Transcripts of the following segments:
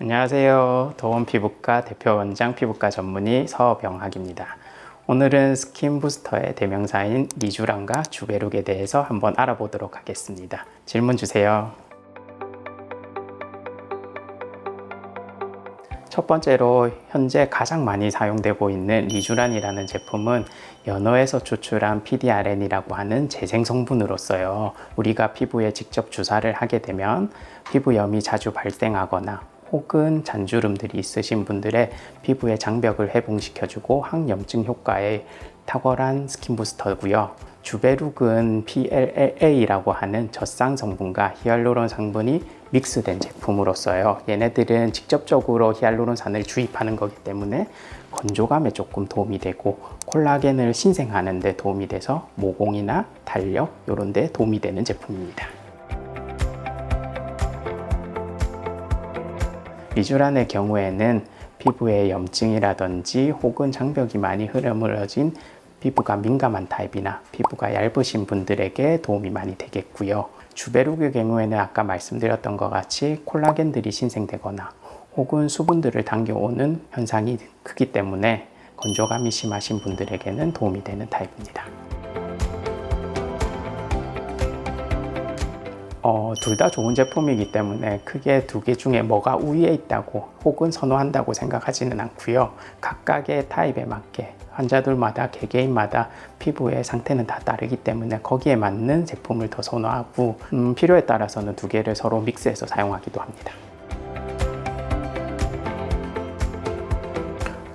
안녕하세요. 도원 피부과 대표 원장 피부과 전문의 서병학입니다. 오늘은 스킨 부스터의 대명사인 리쥬란과 주베룩에 대해서 한번 알아보도록 하겠습니다. 질문 주세요. 첫 번째로 현재 가장 많이 사용되고 있는 리쥬란이라는 제품은 연어에서 추출한 PDRN이라고 하는 재생 성분으로서요. 우리가 피부에 직접 주사를 하게 되면 피부염이 자주 발생하거나 혹은 잔주름들이 있으신 분들의 피부의 장벽을 회복시켜주고 항염증 효과에 탁월한 스킨 부스터고요. 주베룩은 PLLA라고 하는 젖산 성분과 히알루론 성분이 믹스된 제품으로서요. 얘네들은 직접적으로 히알루론산을 주입하는 거기 때문에 건조감에 조금 도움이 되고 콜라겐을 신생하는 데 도움이 돼서 모공이나 탄력 이런 데 도움이 되는 제품입니다. 리쥬란의 경우에는 피부에 염증이라든지 혹은 장벽이 많이 흐물어진 피부가 민감한 타입이나 피부가 얇으신 분들에게 도움이 많이 되겠고요. 주베룩의 경우에는 아까 말씀드렸던 것 같이 콜라겐들이 신생되거나 혹은 수분들을 당겨오는 현상이 크기 때문에 건조감이 심하신 분들에게는 도움이 되는 타입입니다. 어, 둘 다 좋은 제품이기 때문에 크게 두 개 중에 뭐가 우위에 있다고 혹은 선호한다고 생각하지는 않고요. 각각의 타입에 맞게 환자들마다 개개인마다 피부의 상태는 다 다르기 때문에 거기에 맞는 제품을 더 선호하고 음, 필요에 따라서는 두 개를 서로 믹스해서 사용하기도 합니다.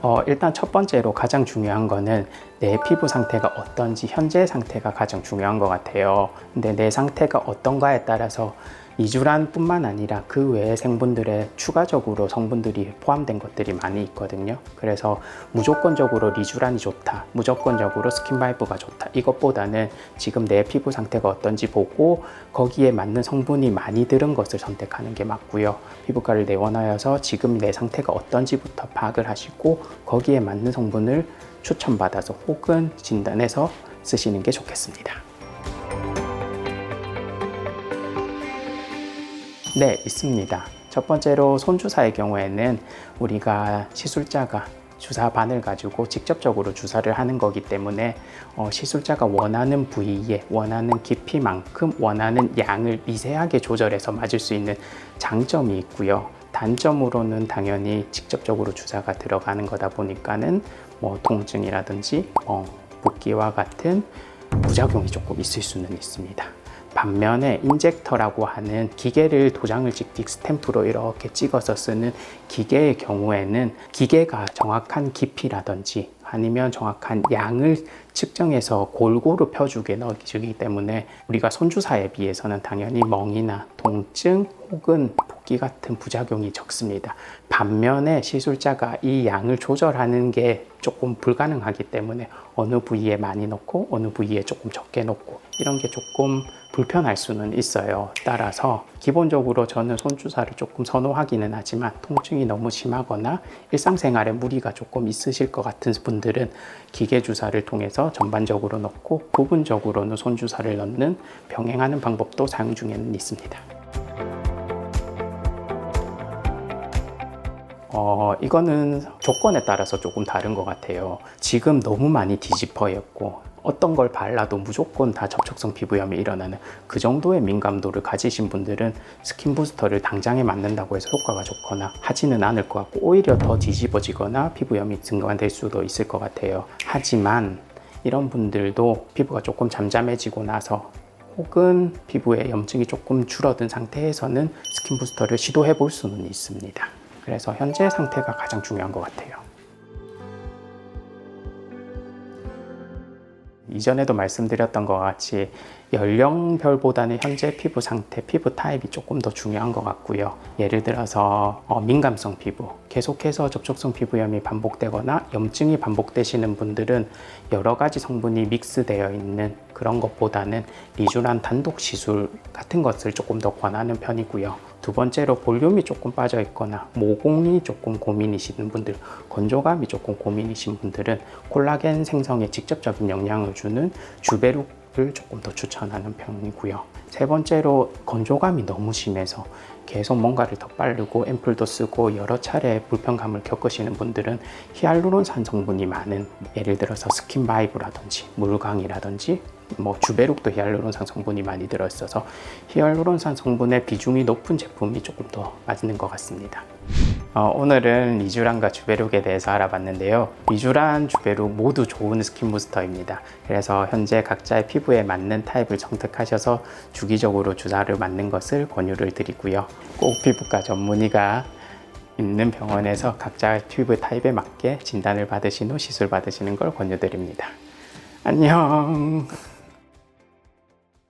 어, 일단 첫 번째로 가장 중요한 거는 내 피부 상태가 어떤지 현재 상태가 가장 중요한 것 같아요. 근데 내 상태가 어떤가에 따라서 이주란 뿐만 아니라 그 외의 생분들에 추가적으로 성분들이 포함된 것들이 많이 있거든요. 그래서 무조건적으로 리쥬란이 좋다, 무조건적으로 스킨바이브가 좋다. 이것보다는 지금 내 피부 상태가 어떤지 보고 거기에 맞는 성분이 많이 들은 것을 선택하는 게 맞고요. 피부과를 내원하여서 지금 내 상태가 어떤지부터 파악을 하시고 거기에 맞는 성분을 추천받아서 혹은 진단해서 쓰시는 게 좋겠습니다. 네, 있습니다. 첫 번째로 손주사의 경우에는 우리가 시술자가 주사 바늘 가지고 직접적으로 주사를 하는 거기 때문에 어, 시술자가 원하는 부위에 원하는 깊이만큼 원하는 양을 미세하게 조절해서 맞을 수 있는 장점이 있고요. 단점으로는 당연히 직접적으로 주사가 들어가는 거다 보니까는 뭐 통증이라든지 어, 붓기와 같은 부작용이 조금 있을 수는 있습니다. 반면에 인젝터라고 하는 기계를 도장을 찍찍 스탬프로 이렇게 찍어서 쓰는 기계의 경우에는 기계가 정확한 깊이라든지 아니면 정확한 양을 측정해서 골고루 펴주게 넣어주기 때문에 우리가 손주사에 비해서는 당연히 멍이나 통증 혹은 붓기 같은 부작용이 적습니다. 반면에 시술자가 이 양을 조절하는 게 조금 불가능하기 때문에 어느 부위에 많이 넣고 어느 부위에 조금 적게 넣고 이런 게 조금 불편할 수는 있어요. 따라서 기본적으로 저는 손주사를 조금 선호하기는 하지만 통증이 너무 심하거나 일상생활에 무리가 조금 있으실 것 같은 분들은 기계 주사를 통해서 전반적으로 넣고 부분적으로는 손주사를 넣는 병행하는 방법도 사용 중에는 있습니다. 어, 이거는 조건에 따라서 조금 다른 것 같아요. 지금 너무 많이 뒤집어였고, 어떤 걸 발라도 무조건 다 접촉성 피부염이 일어나는 그 정도의 민감도를 가지신 분들은 스킨 부스터를 당장에 맞는다고 해서 효과가 좋거나 하지는 않을 것 같고, 오히려 더 뒤집어지거나 피부염이 증가될 수도 있을 것 같아요. 하지만 이런 분들도 피부가 조금 잠잠해지고 나서 혹은 피부에 염증이 조금 줄어든 상태에서는 스킨 부스터를 시도해 볼 수는 있습니다. 그래서 현재 상태가 가장 중요한 것 같아요. 이전에도 말씀드렸던 것 같이 연령별보다는 현재 피부 상태, 피부 타입이 조금 더 중요한 것 같고요. 예를 들어서 어, 민감성 피부, 계속해서 접촉성 피부염이 반복되거나 염증이 반복되시는 분들은 여러 가지 성분이 믹스되어 있는 그런 것보다는 리쥬란 단독 시술 같은 것을 조금 더 권하는 편이고요. 두 번째로 볼륨이 조금 빠져 있거나 모공이 조금 고민이신 분들, 건조감이 조금 고민이신 분들은 콜라겐 생성에 직접적인 영향을 주는 주베룩 을 조금 더 추천하는 편이고요. 세 번째로 건조감이 너무 심해서 계속 뭔가를 더 빠르고 앰플도 쓰고 여러 차례 불편감을 겪으시는 분들은 히알루론산 성분이 많은 예를 들어서 스킨바이브라든지 물광이라든지 뭐 주베룩도 히알루론산 성분이 많이 들어있어서 히알루론산 성분의 비중이 높은 제품이 조금 더 맞는 것 같습니다. 어, 오늘은 리쥬란과 주베룩에 대해서 알아봤는데요. 리쥬란, 주베룩 모두 좋은 스킨 부스터입니다. 그래서 현재 각자의 피부에 맞는 타입을 선택하셔서 주기적으로 주사를 맞는 것을 권유를 드리고요. 꼭 피부과 전문의가 있는 병원에서 각자 피부 타입에 맞게 진단을 받으신 후 시술 받으시는 걸 권유드립니다. 안녕.